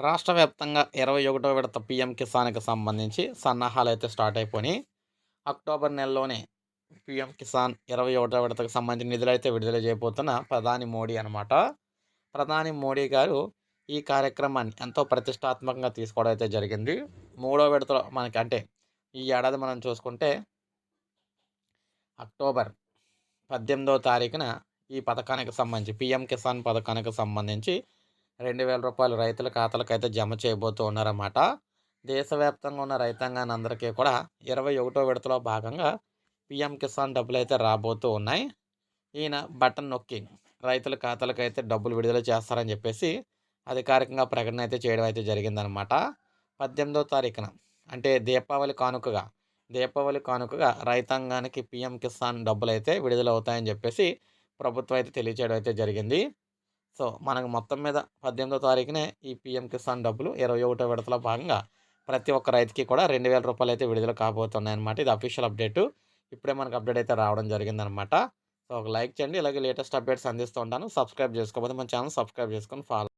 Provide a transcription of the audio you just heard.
రాష్ట్ర వ్యాప్తంగా ఇరవై ఒకటో విడత పీఎం కిసాన్కి సంబంధించి సన్నాహాలు అయితే స్టార్ట్ అయిపోయి అక్టోబర్ నెలలోనే పీఎం కిసాన్ ఇరవై ఒకటో విడతకు సంబంధించిన నిధులు అయితే విడుదల చేయబోతున్న ప్రధాని మోడీ అనమాట ప్రధాని మోడీ గారు ఈ కార్యక్రమాన్ని ఎంతో ప్రతిష్టాత్మకంగా తీసుకోవడం అయితే జరిగింది. మూడో విడతలో మనకి అంటే ఈ ఏడాది మనం చూసుకుంటే అక్టోబర్ పద్దెనిమిదవ తారీఖున ఈ పథకానికి సంబంధించి పీఎం కిసాన్ పథకానికి సంబంధించి రెండు వేల రూపాయలు రైతుల ఖాతాలకు అయితే జమ చేయబోతూ ఉన్నారన్నమాట. దేశవ్యాప్తంగా ఉన్న రైతాంగాన్ని అందరికీ కూడా ఇరవై ఒకటో విడతలో భాగంగా పిఎం కిసాన్ డబ్బులు అయితే రాబోతూ ఉన్నాయి. ఈయన బటన్ నొక్కి రైతుల ఖాతాలకు అయితే డబ్బులు విడుదల చేస్తారని చెప్పేసి అధికారికంగా ప్రకటన అయితే చేయడం అయితే జరిగిందనమాట పద్దెనిమిదో తారీఖున అంటే దీపావళి కానుకగా దీపావళి కానుకగా రైతాంగానికి పిఎం కిసాన్ డబ్బులు అయితే విడుదల అవుతాయని చెప్పేసి ప్రభుత్వం అయితే తెలియచేయడం అయితే జరిగింది. సో మనకు మొత్తం మీద పద్దెనిమిదో తారీఖునే ఈ పిఎం కిసాన్ డబ్బులు ఇరవై ఒకటో విడతలో భాగంగా ప్రతి ఒక్క రైతుకి కూడా రెండు వేల రూపాయలు అయితే విడుదల కాబోతున్నాయి అనమాట ఇది అఫీషియల్ అప్డేటు ఇప్పుడే మనకు అప్డేట్ అయితే రావడం జరిగిందనమాట సో ఒక లైక్ చేయండి. ఇలాగే లేటెస్ట్ అప్డేట్స్ అందిస్తూ ఉంటాను. సబ్స్క్రైబ్ చేసుకోకపోతే మన ఛానల్ సబ్స్క్రైబ్ చేసుకొని ఫాలో